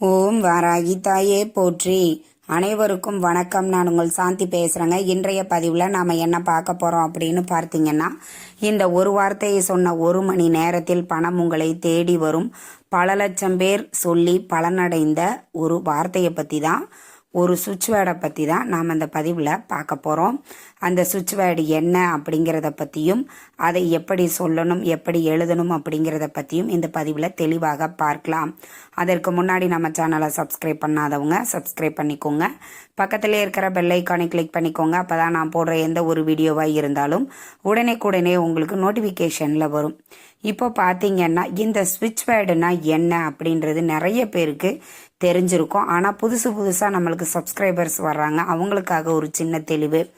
ஓம் வாராகி தாயே போற்றி. அனைவருக்கும் வணக்கம். நான் உங்கள் சாந்தி பேசுகிறேங்க இன்றைய பதிவில் நாம் என்ன பார்க்க போகிறோம் அப்படின்னு பார்த்தீங்கன்னா இந்த ஒரு வார்த்தையை சொன்ன ஒரு மணி நேரத்தில் பணம் உங்களை தேடி வரும். பல லட்சம் பேர் சொல்லி பலனடைந்த ஒரு வார்த்தையை பற்றி தான் ஒரு சுவிட்ச் வேர்டை பற்றி தான் நாம் அந்த பதிவில் பார்க்க போகிறோம் அந்த சுவிட்ச் வேர்டு என்ன அப்படிங்கிறத பற்றியும் அதை எப்படி சொல்லணும் எப்படி எழுதணும் அப்படிங்கிறத பற்றியும் இந்த பதிவில் தெளிவாக பார்க்கலாம். அதற்கு முன்னாடி நம்ம சேனலை சப்ஸ்கிரைப் பண்ணாதவங்க சப்ஸ்கிரைப் பண்ணிக்கோங்க. பக்கத்திலே இருக்கிற பெல் ஐக்கானை கிளிக் பண்ணிக்கோங்க. அப்போ தான் நான் போடுற எந்த ஒரு வீடியோவாக இருந்தாலும் உடனே உங்களுக்கு நோட்டிஃபிகேஷனில் வரும். இப்போ பார்த்தீங்கன்னா இந்த சுவிட்ச் வேர்டுனா என்ன அப்படின்றது நிறைய பேருக்கு தெரிஞ்சிருக்கும். ஆனால் புதுசு புதுசாக நம்மளுக்கு சப்ஸ்கிரைபர்ஸ் வர்றாங்க. அவங்களுக்காக ஒரு சின்ன தெளிவு.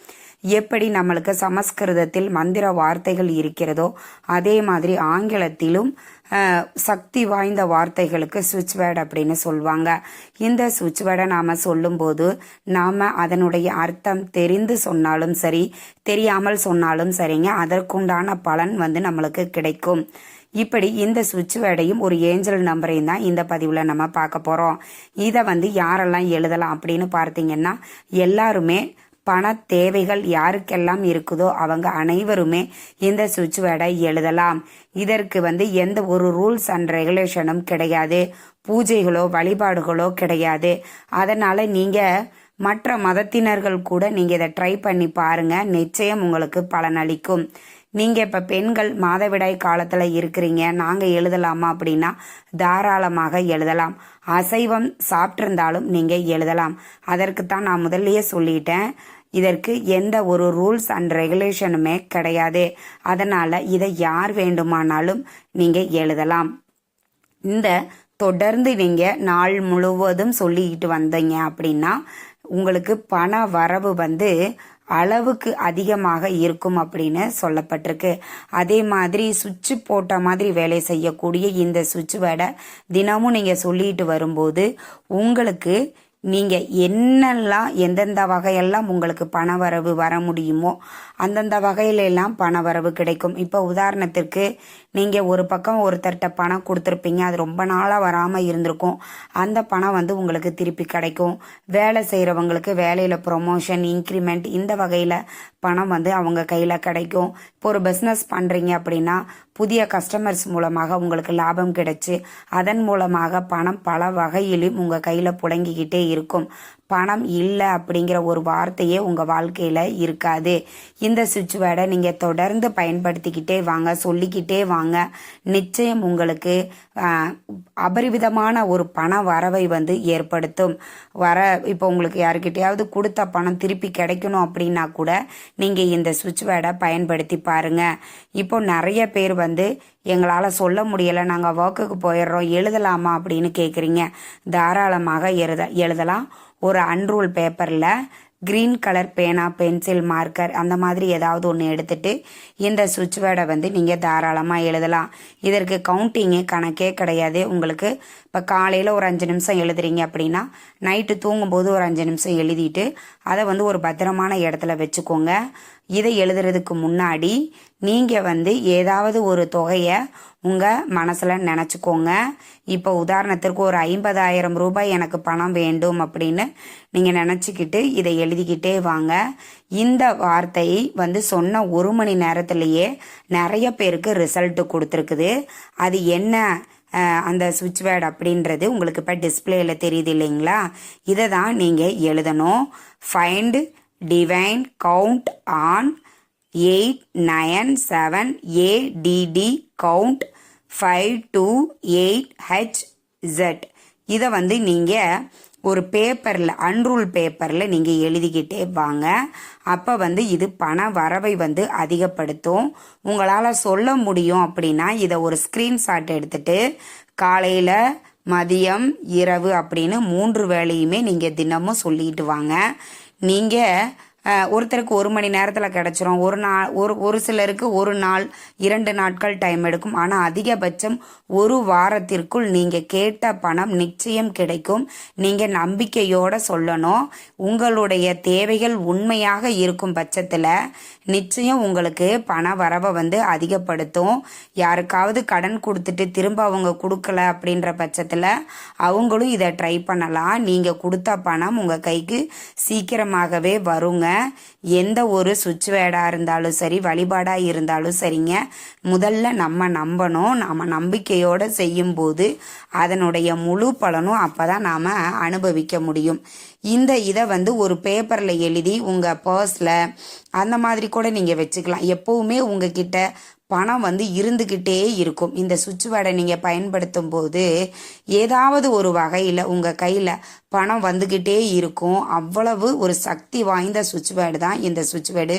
எப்படி நம்மளுக்கு சமஸ்கிருதத்தில் மந்திர வார்த்தைகள் இருக்கிறதோ அதே மாதிரி ஆங்கிலத்திலும் சக்தி வாய்ந்த வார்த்தைகளுக்கு சுவிட்ச் வேர்டு அப்படின்னு சொல்லுவாங்க இந்த சுவிட்ச் வேர்டை நாம் சொல்லும்போது நாம் அதனுடைய அர்த்தம் தெரிந்து சொன்னாலும் சரி தெரியாமல் சொன்னாலும் சரிங்க அதற்குண்டான பலன் வந்து நம்மளுக்கு கிடைக்கும். இப்படி இந்த சுவிட்ச் வேர்டையும் ஒரு ஏஞ்சல் நம்பரையும் தான் இந்த பதிவில் நம்ம பார்க்க போகிறோம் இதை வந்து யாரெல்லாம் எழுதலாம் அப்படின்னு பார்த்தீங்கன்னா எல்லாருமே பண தேவைகள் யாருக்கெல்லாம் இருக்குதோ அவங்க அனைவருமே இந்த சுவிட்ச் வேர்டை எழுதலாம். இதற்கு வந்து எந்த ஒரு ரூல்ஸ் அண்ட் ரெகுலேஷனும் கிடையாது. பூஜைகளோ வழிபாடுகளோ கிடையாது. அதனால நீங்க மற்ற மதத்தினர்கள் கூட நீங்க இதை ட்ரை பண்ணி பாருங்க. நிச்சயம் உங்களுக்கு பலனளிக்கும். நீங்க இப்ப பெண்கள் மாதவிடாய் காலத்துல இருக்கிறீங்க. நாங்க எழுதலாமா அப்படின்னா தாராளமாக எழுதலாம். அசைவம் சாப்பிட்டிருந்தாலும் நீங்க எழுதலாம். அதற்கு தான் நான் முதல்லயே சொல்லிட்டேன். இதற்கு எந்த ஒரு ரூல்ஸ் அண்ட் ரெகுலேஷனுமே கிடையாது. அதனால இதை யார் வேண்டுமானாலும் நீங்க எழுதலாம். இந்த தொடர்ந்து நீங்க நாள் முழுவதும் சொல்லிக்கிட்டு வந்தீங்க அப்படின்னா உங்களுக்கு பண வரவு வந்து அளவுக்கு அதிகமாக இருக்கும் அப்படின்னு சொல்லப்பட்டிருக்கு. அதே மாதிரி சுவிட்சு போட்ட மாதிரி வேலை செய்யக்கூடிய இந்த சுவிட்ச் வேர்டை தினமும் நீங்கள் சொல்லிட்டு வரும்போது உங்களுக்கு நீங்கள் என்னெல்லாம் எந்தெந்த வகையெல்லாம் உங்களுக்கு பணவரவு வர முடியுமோ அந்தந்த வகையிலெல்லாம் பண பணவரவு கிடைக்கும். இப்போ உதாரணத்திற்கு நீங்கள் ஒரு பக்கம் ஒருத்தர்கிட்ட பணம் கொடுத்துருப்பீங்க அது ரொம்ப நாளாக வராமல் இருந்திருக்கும். அந்த பணம் வந்து உங்களுக்கு திருப்பி கிடைக்கும். வேலை செய்கிறவங்களுக்கு வேலையில் ப்ரொமோஷன் இன்க்ரிமெண்ட் இந்த வகையில் பணம் வந்து அவங்க கையில் கிடைக்கும். இப்போ ஒரு பிஸ்னஸ் பண்ணுறீங்க அப்படின்னா புதிய கஸ்டமர்ஸ் மூலமாக உங்களுக்கு லாபம் கிடைச்சி அதன் மூலமாக பணம் பல வகையிலும் உங்கள் கையில் புழங்கிக்கிட்டே இருக்கும். பணம் இல்லை அப்படிங்கிற ஒரு வார்த்தையே உங்கள் வாழ்க்கையில் இருக்காது. இந்த சுவிட்ச் வேர்டை தொடர்ந்து பயன்படுத்திக்கிட்டே வாங்க சொல்லிக்கிட்டே வாங்க. நிச்சயம் உங்களுக்கு அபரிவிதமான ஒரு பண வரவை வந்து ஏற்படுத்தும். வர இப்போ உங்களுக்கு யாருக்கிட்டையாவது கொடுத்த பணம் திருப்பி கிடைக்கணும் அப்படின்னா கூட நீங்கள் இந்த சுவிட்ச் வேர்டை பயன்படுத்தி பாருங்க. இப்போ நிறைய பேர் வந்து எங்களால் சொல்ல முடியலை நாங்கள் ஒர்க்குக்கு போயிடுறோம் எழுதலாமா? அப்படின்னு கேட்குறீங்க தாராளமாக எழுத எழுதலாம். ஒரு அன்ரூல் பேப்பரில் க்ரீன் கலர் பேனா பென்சில் மார்க்கர் அந்த மாதிரி ஏதாவது ஒன்று எடுத்துட்டு இந்த சுவிட்ச் வேர்டை வந்து நீங்கள் தாராளமாக எழுதலாம். இதற்கு கவுண்டிங்கு கணக்கே கிடையாது. உங்களுக்கு இப்போ காலையில் ஒரு அஞ்சு நிமிஷம் எழுதுறீங்க அப்படின்னா நைட்டு தூங்கும்போது ஒரு அஞ்சு நிமிஷம் எழுதிட்டு அதை வந்து ஒரு பத்திரமான இடத்துல வச்சுக்கோங்க. இதை எழுதுறதுக்கு முன்னாடி நீங்கள் வந்து ஏதாவது ஒரு தொகையை உங்கள் மனசில் நினச்சிக்கோங்க. இப்போ உதாரணத்திற்கு ஒரு ஐம்பதாயிரம் ரூபாய் எனக்கு பணம் வேண்டும் அப்படின்னு நீங்கள் நினச்சிக்கிட்டு இதை எழுதிக்கிட்டே வாங்க. இந்த வார்த்தையை வந்து சொன்ன ஒரு மணி நேரத்திலேயே நிறைய பேருக்கு ரிசல்ட் கொடுத்துருக்குது. அது என்ன அந்த சுவிட்ச் பேட் அப்படின்றது உங்களுக்கு இப்போ டிஸ்பிளேயில் தெரியுது இல்லைங்களா? இதை தான் நீங்கள் எழுதணும். Find divine count on eight nine seven ADD count five two eight H Z இதை வந்து நீங்கள் ஒரு பேப்பரில் அன்ரூல் பேப்பரில் நீங்கள் எழுதிக்கிட்டே வாங்க. அப்போ வந்து இது பண வரவை வந்து அதிகப்படுத்தும். உங்களால் சொல்ல முடியும் அப்படின்னா இதை ஒரு ஸ்க்ரீன்ஷாட் எடுத்துட்டு காலையில் மதியம் இரவு அப்படின்னு மூன்று வேலையுமே நீங்கள் தினமும் சொல்லிட்டு வாங்க. நீங்கள் ஒருத்தருக்கு ஒரு மணி நேரத்தில் கிடச்சிரும். ஒரு நாள் ஒரு ஒரு சிலருக்கு ஒரு நாள் இரண்டு நாட்கள் டைம் எடுக்கும். ஆனால் அதிகபட்சம் ஒரு வாரத்திற்குள் நீங்கள் கேட்ட பணம் நிச்சயம் கிடைக்கும். நீங்கள் நம்பிக்கையோடு சொல்லணும். உங்களுடைய தேவைகள் உண்மையாக இருக்கும் பட்சத்தில் நிச்சயம் உங்களுக்கு பண வரவை வந்து அதிகப்படுத்தும். யாருக்காவது கடன் கொடுத்துட்டு திரும்ப அவங்க கொடுக்கல அப்படின்ற பட்சத்தில் அவங்களும் இதை ட்ரை பண்ணலாம். நீங்கள் கொடுத்த பணம் உங்கள் கைக்கு சீக்கிரமாகவே வருங்க. எந்த ஒரு சுவிட்ச் வேர்டாக இருந்தாலும் சரி வழிபாடாக இருந்தாலும் சரிங்க. முதல்ல நம்ம நம்பணும் நம்ம நம்பிக்கையோடு செய்யும்போது அதனுடைய முழு பலனும் அப்போ தான் நாம் அனுபவிக்க முடியும். இந்த இதை வந்து ஒரு பேப்பரில் எழுதி உங்கள் பர்ஸில் அந்த மாதிரி கூட நீங்கள் வச்சுக்கலாம். எப்போவுமே உங்ககிட்ட பணம் வந்து இருந்துக்கிட்டே இருக்கும். இந்த சுவிட்ச் வேர்டை நீங்கள் பயன்படுத்தும் போது ஏதாவது ஒரு வகையில் உங்கள் கையில் பணம் வந்துக்கிட்டே இருக்கும். அவ்வளவு ஒரு சக்தி வாய்ந்த சுவிட்ச் வேர்டு தான் இந்த சுவிட்ச் வேர்டு.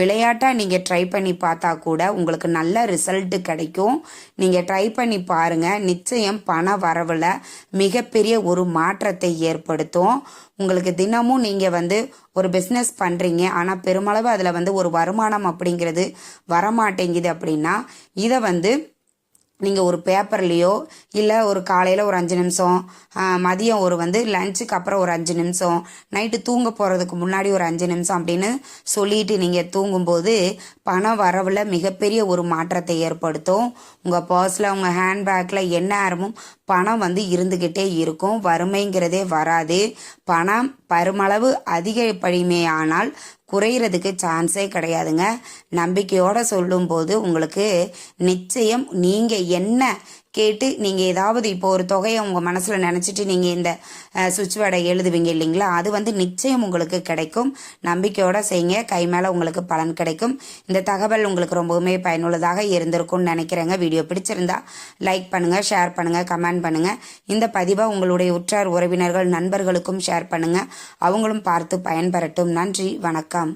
விளையாட்டாக நீங்கள் ட்ரை பண்ணி பார்த்தா கூட உங்களுக்கு நல்ல ரிசல்ட்டு கிடைக்கும். நீங்கள் ட்ரை பண்ணி பாருங்கள் நிச்சயம் பண வரவில் மிகப்பெரிய ஒரு மாற்றத்தை ஏற்படுத்தும். உங்களுக்கு தினமும் நீங்கள் வந்து ஒரு பிஸ்னஸ் பண்ணுறீங்க ஆனால் பெருமளவு அதில் வந்து ஒரு வருமானம் அப்படிங்கிறது வரமாட்டேங்குது அப்படின்னா இதை வந்து நீங்கள் ஒரு பேப்பர்லேயோ இல்லை ஒரு காலையில் ஒரு அஞ்சு நிமிஷம் மதியம் ஒரு வந்து லஞ்சுக்கு அப்புறம் ஒரு அஞ்சு நிமிஷம் நைட்டு தூங்க போகிறதுக்கு முன்னாடி ஒரு அஞ்சு நிமிஷம் அப்படின்னு சொல்லிட்டு நீங்கள் தூங்கும்போது பண வரவில் மிகப்பெரிய ஒரு மாற்றத்தை ஏற்படுத்தும். உங்கள் பர்ஸில் உங்கள் ஹேண்ட்பேக்கில் என்ன நேரமும் பணம் வந்து இருந்துக்கிட்டே இருக்கும். வறுமைங்கிறதே வராது. பணம் பருமளவு அதிகப்படிமே ஆனால் குறையிறதுக்கு சான்ஸே கிடையாதுங்க. நம்பிக்கையோடு சொல்லும்போது உங்களுக்கு நிச்சயம் நீங்கள் என்ன கேட்டு நீங்கள் ஏதாவது இப்போ ஒரு தொகையை உங்கள் மனசில் நினச்சிட்டு நீங்கள் இந்த சுவிட்ச் வேர்டை எழுதுவீங்க இல்லைங்களா? அது வந்து நிச்சயம் உங்களுக்கு கிடைக்கும். நம்பிக்கையோட செய்யுங்க. கை மேலே உங்களுக்கு பலன் கிடைக்கும். இந்த தகவல் உங்களுக்கு ரொம்பவுமே பயனுள்ளதாக இருந்திருக்கும்னு நினைக்கிறேங்க. வீடியோ பிடிச்சிருந்தா லைக் பண்ணுங்கள் ஷேர் பண்ணுங்கள் கமெண்ட் பண்ணுங்கள் இந்த பதிவை உங்களுடைய உற்றார் உறவினர்கள் நண்பர்களுக்கும் ஷேர் பண்ணுங்கள் அவங்களும் பார்த்து பயன்பெறட்டும். நன்றி வணக்கம்.